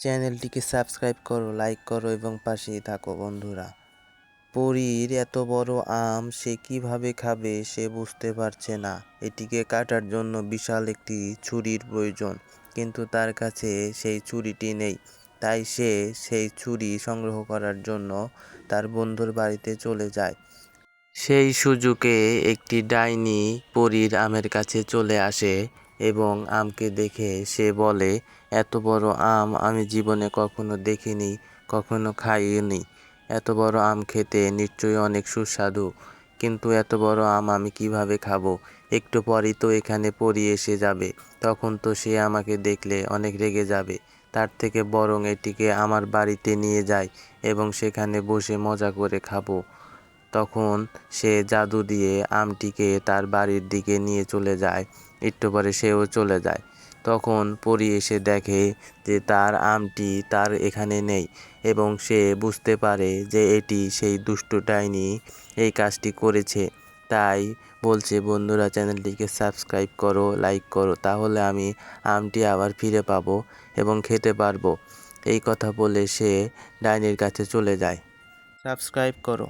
চ্যানেলটিকে সাবস্ক্রাইব করো, লাইক করো এবং পাশেই থাকো বন্ধুরা। পরীর এত বড় আম সে কীভাবে খাবে সে বুঝতে পারছে না। এটিকে কাটার জন্য বিশাল একটি ছুরির প্রয়োজন, কিন্তু তার কাছে সেই ছুরিটি নেই। তাই সে সেই ছুরি সংগ্রহ করার জন্য তার বন্ধুর বাড়িতে চলে যায়। সেই সুযোগে একটি ডাইনি পরীর আমের কাছে চলে আসে। এবং আমকে দেখে সে বলে, এত বড় আম আমি জীবনে কখনো দেখিনি, কখনো খাইনি। এত বড় আম খেতে নিশ্চয়ই অনেক সুস্বাদু। কিন্তু এত বড় আম আমি কীভাবে খাব? একটু পরই তো এখানে পরি এসে যাবে। তখন তো সে আমাকে দেখলে অনেক রেগে যাবে। তার থেকে বরং এটিকে আমার বাড়িতে নিয়ে যাই এবং সেখানে বসে মজা করে খাব। তখন সে জাদু দিয়ে আমটিকে তার বাড়ির দিকে নিয়ে চলে যায়। একটু পরে সেও চলে যায়। তখন পরি এসে দেখে যে তার আমটি তার এখানে নেই এবং সে বুঝতে পারে যে এটি সেই দুষ্টু ডাইনি এই কাজটি করেছে। তাই বলছে, বন্ধুরা, চ্যানেলটিকে সাবস্ক্রাইব করো, লাইক করো, তাহলে আমি আমটি আবার ফিরে পাবো এবং খেতে পারব। এই কথা বলে সে ডাইনির কাছে চলে যায়। সাবস্ক্রাইব করো।